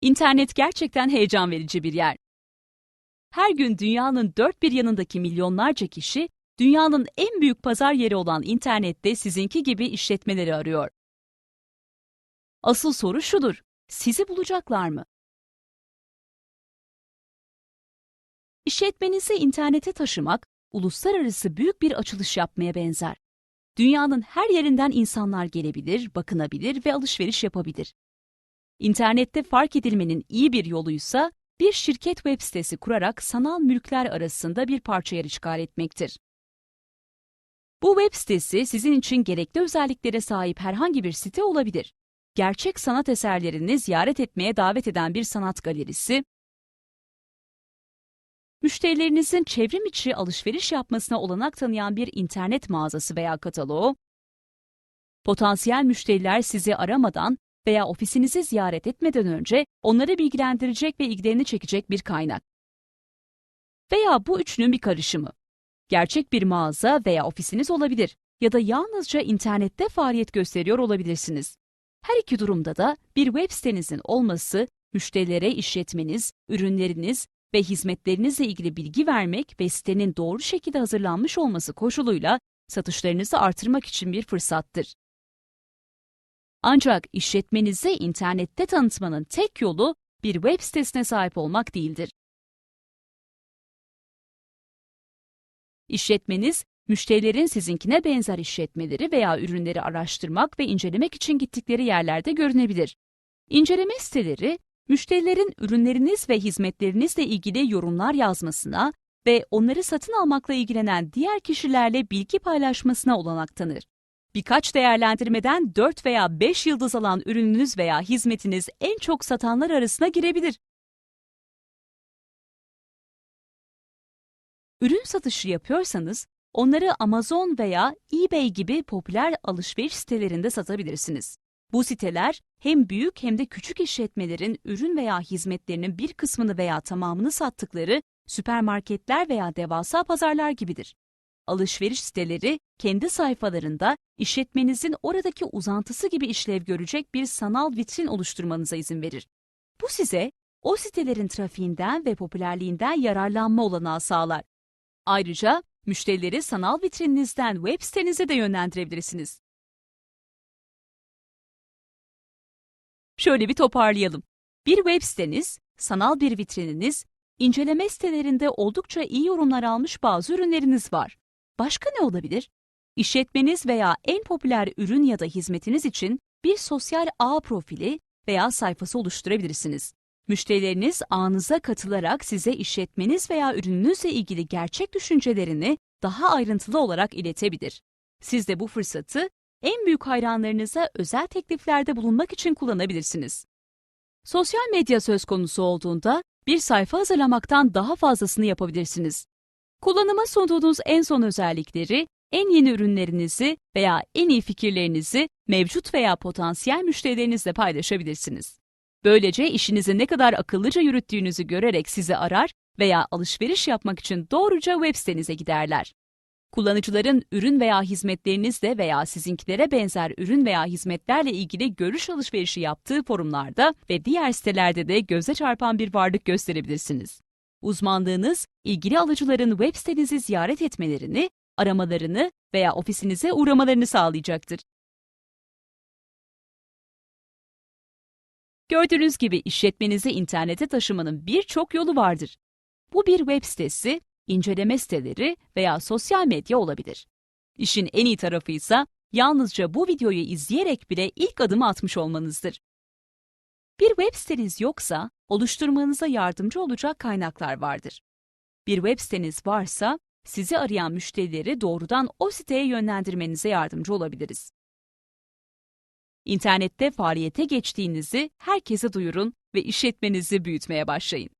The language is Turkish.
İnternet gerçekten heyecan verici bir yer. Her gün dünyanın dört bir yanındaki milyonlarca kişi, dünyanın en büyük pazar yeri olan internette sizinki gibi işletmeleri arıyor. Asıl soru şudur, sizi bulacaklar mı? İşletmenizi internete taşımak, uluslararası büyük bir açılış yapmaya benzer. Dünyanın her yerinden insanlar gelebilir, bakınabilir ve alışveriş yapabilir. İnternette fark edilmenin iyi bir yoluysa bir şirket web sitesi kurarak sanal mülkler arasında bir parça yer işgal etmektir. Bu web sitesi sizin için gerekli özelliklere sahip herhangi bir site olabilir. Gerçek sanat eserlerini ziyaret etmeye davet eden bir sanat galerisi, müşterilerinizin çevrim içi alışveriş yapmasına olanak tanıyan bir internet mağazası veya kataloğu, potansiyel müşteriler sizi aramadan veya ofisinizi ziyaret etmeden önce onları bilgilendirecek ve ilgilerini çekecek bir kaynak. Veya bu üçünün bir karışımı. Gerçek bir mağaza veya ofisiniz olabilir ya da yalnızca internette faaliyet gösteriyor olabilirsiniz. Her iki durumda da bir web sitenizin olması, müşterilere işletmeniz, ürünleriniz ve hizmetlerinizle ilgili bilgi vermek ve sitenin doğru şekilde hazırlanmış olması koşuluyla satışlarınızı artırmak için bir fırsattır. Ancak işletmenizi internette tanıtmanın tek yolu bir web sitesine sahip olmak değildir. İşletmeniz, müşterilerin sizinkine benzer işletmeleri veya ürünleri araştırmak ve incelemek için gittikleri yerlerde görünebilir. İnceleme siteleri, müşterilerin ürünleriniz ve hizmetlerinizle ilgili yorumlar yazmasına ve onları satın almakla ilgilenen diğer kişilerle bilgi paylaşmasına olanak tanır. Birkaç değerlendirmeden 4 veya 5 yıldız alan ürününüz veya hizmetiniz en çok satanlar arasına girebilir. Ürün satışı yapıyorsanız, onları Amazon veya eBay gibi popüler alışveriş sitelerinde satabilirsiniz. Bu siteler hem büyük hem de küçük işletmelerin ürün veya hizmetlerinin bir kısmını veya tamamını sattıkları süpermarketler veya devasa pazarlar gibidir. Alışveriş siteleri kendi sayfalarında işletmenizin oradaki uzantısı gibi işlev görecek bir sanal vitrin oluşturmanıza izin verir. Bu size o sitelerin trafiğinden ve popülerliğinden yararlanma olanağı sağlar. Ayrıca müşterileri sanal vitrininizden web sitenize de yönlendirebilirsiniz. Şöyle bir toparlayalım. Bir web siteniz, sanal bir vitrininiz, inceleme sitelerinde oldukça iyi yorumlar almış bazı ürünleriniz var. Başka ne olabilir? İşletmeniz veya en popüler ürün ya da hizmetiniz için bir sosyal ağ profili veya sayfası oluşturabilirsiniz. Müşterileriniz ağınıza katılarak size işletmeniz veya ürününüzle ilgili gerçek düşüncelerini daha ayrıntılı olarak iletebilir. Siz de bu fırsatı en büyük hayranlarınıza özel tekliflerde bulunmak için kullanabilirsiniz. Sosyal medya söz konusu olduğunda bir sayfa hazırlamaktan daha fazlasını yapabilirsiniz. Kullanıma sunduğunuz en son özellikleri, en yeni ürünlerinizi veya en iyi fikirlerinizi mevcut veya potansiyel müşterilerinizle paylaşabilirsiniz. Böylece işinizi ne kadar akıllıca yürüttüğünüzü görerek sizi arar veya alışveriş yapmak için doğruca web sitenize giderler. Kullanıcıların ürün veya hizmetlerinizle veya sizinkilere benzer ürün veya hizmetlerle ilgili görüş alışverişi yaptığı forumlarda ve diğer sitelerde de göze çarpan bir varlık gösterebilirsiniz. Uzmanlığınız, ilgili alıcıların web sitenizi ziyaret etmelerini, aramalarını veya ofisinize uğramalarını sağlayacaktır. Gördüğünüz gibi işletmenizi internete taşımanın birçok yolu vardır. Bu bir web sitesi, inceleme siteleri veya sosyal medya olabilir. İşin en iyi tarafı ise yalnızca bu videoyu izleyerek bile ilk adımı atmış olmanızdır. Bir web siteniz yoksa oluşturmanıza yardımcı olacak kaynaklar vardır. Bir web siteniz varsa sizi arayan müşterileri doğrudan o siteye yönlendirmenize yardımcı olabiliriz. İnternette faaliyete geçtiğinizi herkese duyurun ve işletmenizi büyütmeye başlayın.